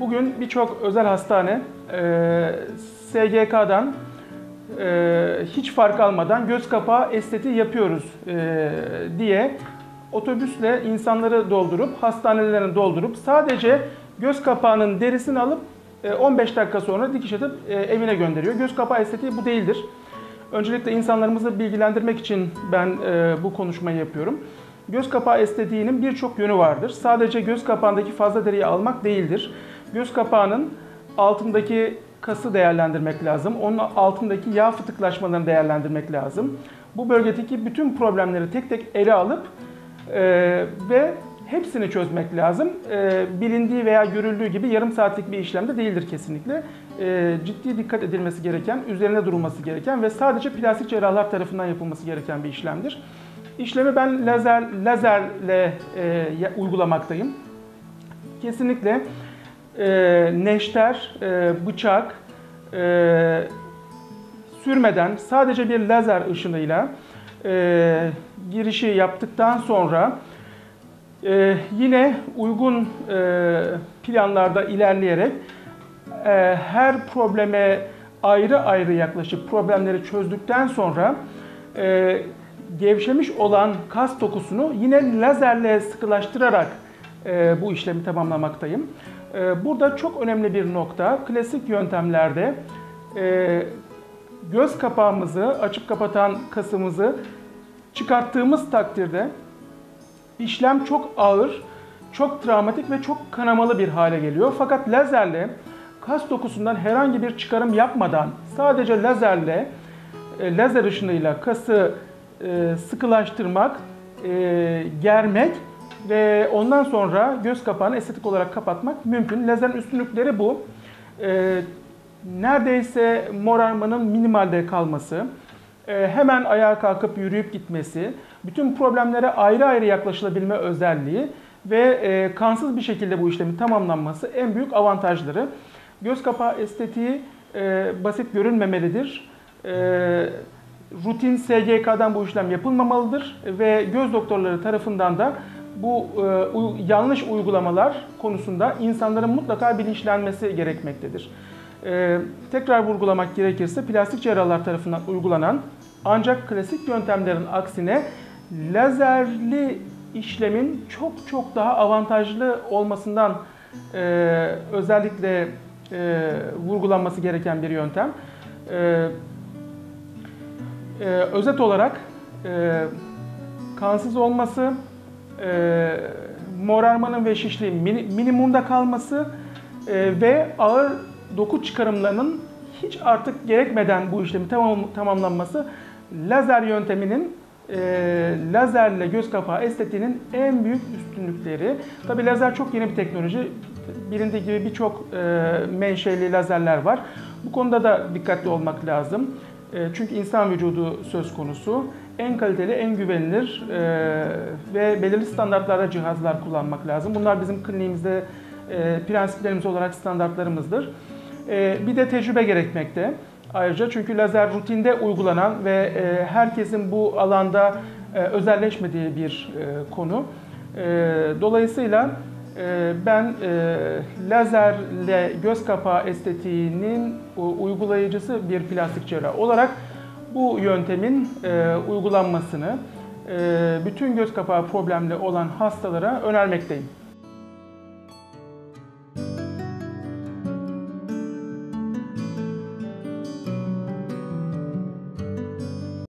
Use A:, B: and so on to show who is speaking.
A: bugün birçok özel hastane e, SGK'dan e, hiç fark almadan göz kapağı estetiği yapıyoruz e, diye otobüsle insanları doldurup, hastanelerini doldurup sadece göz kapağının derisini alıp e, 15 dakika sonra dikiş atıp evine gönderiyor. Göz kapağı estetiği bu değildir. Öncelikle insanlarımızı bilgilendirmek için ben bu konuşmayı yapıyorum. Göz kapağı estetiğinin birçok yönü vardır. Sadece göz kapağındaki fazla deriyi almak değildir. Göz kapağının altındaki kası değerlendirmek lazım. Onun altındaki yağ fıtıklaşmalarını değerlendirmek lazım. Bu bölgedeki bütün problemleri tek tek ele alıp e, ve hepsini çözmek lazım. E, bilindiği veya görüldüğü gibi yarım saatlik bir işlemde değildir kesinlikle. E, ciddi dikkat edilmesi gereken, üzerine durulması gereken ve sadece plastik cerrahlar tarafından yapılması gereken bir işlemdir. İşlemi ben lazer lazerle e, uygulamaktayım. Kesinlikle e, neşter, e, bıçak e, sürmeden sadece bir lazer ışınıyla e, girişi yaptıktan sonra e, yine uygun e, planlarda ilerleyerek e, her probleme ayrı ayrı yaklaşıp problemleri çözdükten sonra e, gevşemiş olan kas dokusunu yine lazerle sıkılaştırarak e, bu işlemi tamamlamaktayım. E, burada çok önemli bir nokta, klasik yöntemlerde e, göz kapağımızı açıp kapatan kasımızı çıkarttığımız takdirde işlem çok ağır, çok travmatik ve çok kanamalı bir hale geliyor. Fakat lazerle kas dokusundan herhangi bir çıkarım yapmadan sadece lazerle, e, lazer ışınıyla kası e, sıkılaştırmak, germek ve ondan sonra göz kapağını estetik olarak kapatmak mümkün. Lazerin üstünlükleri bu. E, neredeyse morarmanın minimalde kalması, hemen ayağa kalkıp yürüyüp gitmesi, bütün problemlere ayrı ayrı yaklaşılabilme özelliği ve kansız bir şekilde bu işlemin tamamlanması en büyük avantajları. Göz kapağı estetiği basit görünmemelidir rutin SGK'dan bu işlem yapılmamalıdır ve göz doktorları tarafından da bu e, yanlış uygulamalar konusunda insanların mutlaka bilinçlenmesi gerekmektedir. E, tekrar vurgulamak gerekirse plastik cerrahlar tarafından uygulanan ancak klasik yöntemlerin aksine lazerli işlemin çok çok daha avantajlı olmasından e, özellikle e, vurgulanması gereken bir yöntem. E, e, özet olarak e, kansız olması, e, morarmanın ve şişliğin minimumda kalması e, ve ağır doku çıkarımlarının hiç artık gerekmeden bu işlemi tamam, tamamlanması lazer yönteminin e, lazerle göz kapağı estetiğinin en büyük üstünlükleri. Tabi lazer çok yeni bir teknoloji. Bilindiği gibi birçok e, menşeli lazerler var. Bu konuda da dikkatli olmak lazım. E, çünkü insan vücudu söz konusu. En kaliteli, en güvenilir e, ve belirli standartlarda cihazlar kullanmak lazım. Bunlar bizim kliniğimizde e, prensiplerimiz olarak standartlarımızdır. Bir de tecrübe gerekmekte. Ayrıca çünkü lazer rutinde uygulanan ve herkesin bu alanda özelleşmediği bir konu. Dolayısıyla ben e, lazerle göz kapağı estetiğinin uygulayıcısı bir plastik cerrah olarak bu yöntemin e, uygulanmasını e, bütün göz kapağı problemli olan hastalara önermekteyim.